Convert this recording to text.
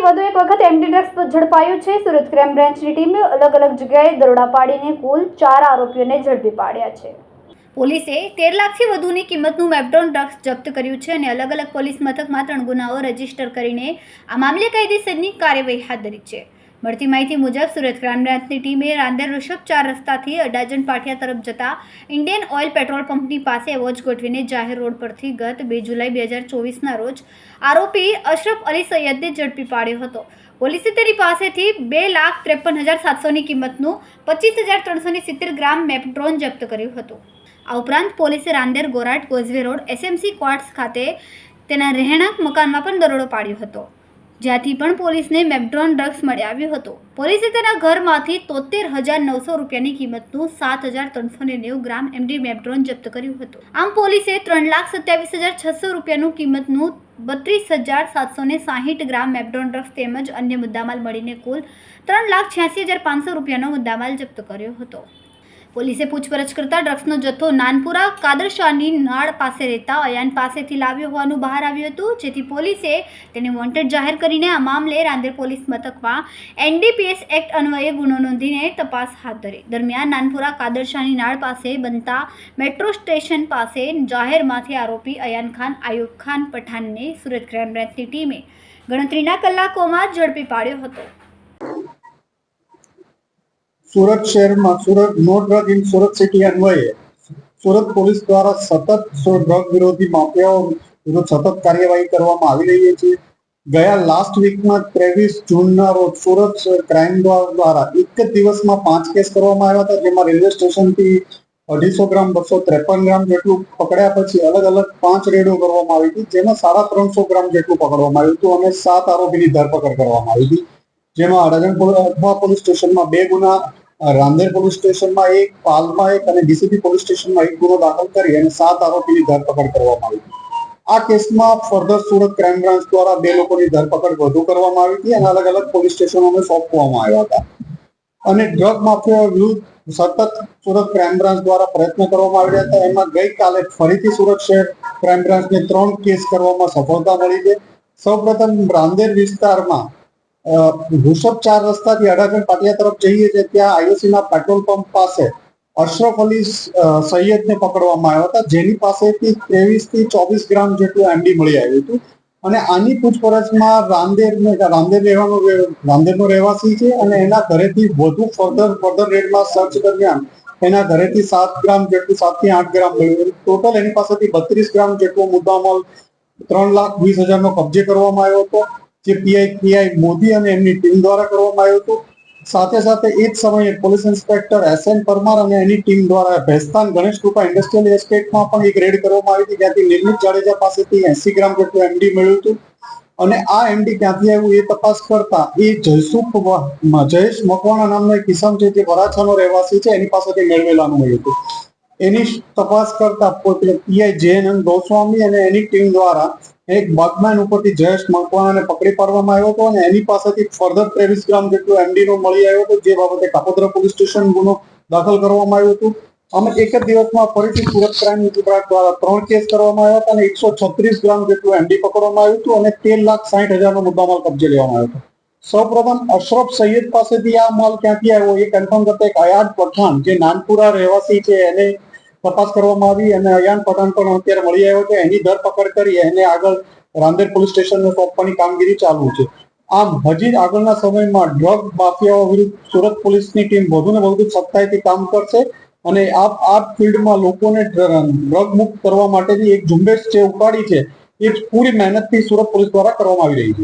સુરતમાંથી વધુ એક વખત એમડી ડ્રગ્સ ઝડપાયું છે. સુરત ક્રાઇમ બ્રાન્ચની ટીમે અલગ અલગ જગ્યાએ દરોડા પાડીને કુલ ચાર આરોપીઓને ઝડપી પાડ્યા છે. પોલીસે તેર લાખથી વધુની કિંમતનું મેપડોન ડ્રગ્સ જપ્ત કર્યું છે અને અલગ અલગ પોલીસ મથકમાં ત્રણ ગુનાઓ રજિસ્ટર કરીને આ મામલે કાયદેસરની કાર્યવાહી હાથ ધરી છે. મળતી માહિતી મુજબ સુરત ક્રાઇમ બ્રાન્ચની ટીમે રાંદેર ઋષભ ચાર રસ્તાથી અડાજણ પાટિયા તરફ જતા ઇન્ડિયન ઓઇલ પેટ્રોલ પંપની પાસે વોચ ગોઠવીને જાહેર રોડ પરથી ગત બે જુલાઈ બે હજાર ચોવીસના રોજ આરોપી અશરફ અલી સૈયદને ઝડપી પાડ્યો હતો. પોલીસે તેની પાસેથી બે લાખ ત્રેપન હજાર સાતસોની કિંમતનું પચીસ હજાર ત્રણસોની સિત્તેર ગ્રામ મેપડ્રોન જપ્ત કર્યું હતું. આ ઉપરાંત પોલીસે Rander Gorat causeway road SMC quarters ખાતે તેના રહેણાંક મકાનમાં પણ દરોડો પાડ્યો હતો. જ્યાંથી પણ પોલીસને મેપડ્રોન ડ્રગ્સ મળી આવ્યો હતો. પોલીસે તેના ઘરમાંથી તોતેર હજાર નવસો રૂપિયાની કિંમતનું સાત હજાર ત્રણસો ને નેવું ગ્રામ એમડી મેપડ્રોન જપ્ત કર્યું હતું. આમ પોલીસે ત્રણ લાખ સત્યાવીસ હજાર છસો રૂપિયાનું કિંમતનું બત્રીસ હજાર સાતસો ને સાહીઠ ગ્રામ મેપડ્રોન ડ્રગ્સ તેમજ અન્ય મુદ્દામાલ મળીને કુલ ત્રણ લાખ છ્યાસી હજાર પાંચસો રૂપિયાનો મુદ્દામાલ જપ્ત કર્યો હતો. પોલીસે પૂછપરછ કરતા ડ્રગ્સનો જથ્થો નાનપુરા કાદરશાહની નાળ પાસે રહેતા અયાન પાસેથી લાવ્યો હોવાનું બહાર આવ્યું હતું, જેથી પોલીસે તેને વોન્ટેડ જાહેર કરીને આ મામલે રાંદેર પોલીસ મથકમાં એનડીપીએસ એક્ટ અન્વયે ગુનો નોંધીને તપાસ હાથ ધરી. દરમિયાન નાનપુરા કાદરશાહની નાળ પાસે બનતા મેટ્રો સ્ટેશન પાસે જાહેરમાંથી આરોપી અયાન ખાન, આયુબ ખાન પઠાણને સુરત ક્રાઇમ બ્રાન્ચની ટીમે ગણતરીના કલાકોમાં ઝડપી પાડ્યો હતો. સુરત શહેરમાં સુરત નો ડ્રગ ઇન સુરત સિટી અન્વયે સુરત પોલીસ દ્વારા સતત ડ્રગ વિરોધી માફિયાઓ વિરુદ્ધ સતત કાર્યવાહી કરવામાં આવી રહી છે. ગયા લાસ્ટ વીકમાં ત્રેવીસ જૂનના રોજ સુરત ક્રાઇમ દ્વારા એક જ દિવસમાં પાંચ કેસ કરવામાં આવ્યા હતા, જેમાં રેલવે સ્ટેશનથી અઢીસો ગ્રામ, બસો ત્રેપન ગ્રામ જેટલું પકડ્યા પછી અલગ અલગ પાંચ રેડો કરવામાં આવી હતી, જેમાં સાડા ત્રણસો ગ્રામ જેટલું પકડવામાં આવ્યું હતું અને સાત આરોપીની ધરપકડ કરવામાં આવી હતી. જેમાં અડાજણ અઠવા પોલીસ સ્ટેશનમાં બે ગુના અ, રાંદેર પોલીસ સ્ટેશનમાં એક પાલમાં એક અને ડીસીપી પોલીસ સ્ટેશનમાં એક ગુનો દાખલ કરી અને સાત આરોપીની ધરપકડ કરવામાં આવી આ કેસમાં ફર્ધર સુરત ક્રાઇમ બ્રાન્ચ દ્વારા બે લોકોની ધરપકડ વધુ કરવામાં આવી હતી અને અલગ અલગ પોલીસ સ્ટેશનોને સોંપવામાં આવ્યા હતા. અને ડ્રગ માફિયા વિરુદ્ધ સતત સુરત ક્રાઇમ બ્રાન્ચ દ્વારા પ્રયત્ન કરવામાં આવી રહ્યા હતા. એમાં ગઈકાલે ફરીથી સુરત શહેર ક્રાઇમ બ્રાન્ચને ત્રણ કેસ કરવામાં સફળતા મળી છે. સૌપ્રથમ રાંદેર વિસ્તારમાં અ, ચાર રસ્તાથી અડાજણ પાટિયા તરફ જઈએ છીએ ત્યાં આઈઓસી ના પેટ્રોલ પંપ પાસે અશરફ અલી સૈયદને પકડવામાં આવ્યા હતા જેની પાસેથી ત્રેવીસથી ચોવીસ ગ્રામ જેટલું એમડી મળી આવ્યું હતું. અને આની પૂછપરછમાં રાંદેર રામદેવ રહેવાનો રે- રાંદેરનો રહેવાસી છે અને એના ઘરેથી વધુ ફર્ધર ફર્ધર રેડમાં સર્ચ દરમિયાન એના ઘરેથી સાત ગ્રામ જેટલું સાતથી આઠ ગ્રામ મળ્યું ટોટલ એની પાસેથી બત્રીસ ગ્રામ જેટલો મુદ્દામાલ ત્રણ લાખ વીસ હજારનો કબજે કરવામાં આવ્યો હતો. જે પીઆઈ પીઆઈ મોદી અને એમની ટીમ દ્વારા કરવામાં આવ્યું હતું. સાથે સાથે એ જ સમયે police inspector S N Parmar અને એની ટીમ દ્વારા ભેસ્તાન ગણેશ કૃપા ઇન્ડસ્ટ્રીયલ એસ્ટેટમાં પણ એક રેડ કરવામાં આવી હતી. ત્યાંથી નિર્મિત જાડેજા પાસેથી એસી ગ્રામ જેટલું એમડી મળ્યું હતું. અને આ એમડી ક્યાંથી આવ્યું એ તપાસ કરતા એ જયસુખ જયેશ મકવાણા નામનો એક કિસાન છે જે વરાછાનો રહેવાસી છે. એની પાસેથી મેળવેલાનું મળ્યું હતું. એની તપાસ કરતા પોતે પીઆઈ જયનંદ ગોસ્વામી અને એની ટીમ દ્વારા એક બગમેન ઉપરથી જયેશ મકવાણાને પકડી પાડવામાં આવ્યો હતો અને એની પાસેથી ફર્ધર ત્રેવીસ ગ્રામ જેટલું એમડી નો મળી આવ્યો હતો, જે બાબતે કાપોદ્રા પોલીસ સ્ટેશન ગુનો દાખલ કરવામાં આવ્યો હતો. અમે એક જ દિવસમાં ફરીથી સુરત ક્રાઇમ વિભાગ દ્વારા ત્રણ કેસ કરવામાં આવ્યા હતા અને એકસો છત્રીસ ગ્રામ જેટલું એમડી પકડવામાં આવ્યું હતું અને તેર લાખ સાઠ હજારનો મુદ્દામાલ કબજે લેવામાં આવ્યો હતો. સૌપ્રથમ અશરફ સૈયદ પાસેથી આ માલ ક્યાંથી આવ્યો એ કન્ફર્મ કરતા એક અયાદ પઠાણ, જે નાનપુરા રહેવાસી છે, એને તપાસ કરવામાં આવી અને અયાન પઠાણ પણ અત્યારે મળી આવ્યો છે. એની ધરપકડ કરી એને આગળ રાંદેર પોલીસ સ્ટેશનને સોંપવાની કામગીરી ચાલુ છે. આમ હજી આગળના સમયમાં ડ્રગ માફિયાઓ વિરુદ્ધ સુરત પોલીસની ટીમ વધુ ને વધુ સખ્તાઈથી કામ કરશે અને આ આ ફિલ્ડમાં લોકોને ડ્રગ મુક્ત કરવા માટેની એક ઝુંબેશ જે ઉપાડી છે, એ પૂરી મહેનતથી સુરત પોલીસ દ્વારા કરવામાં આવી રહી છે.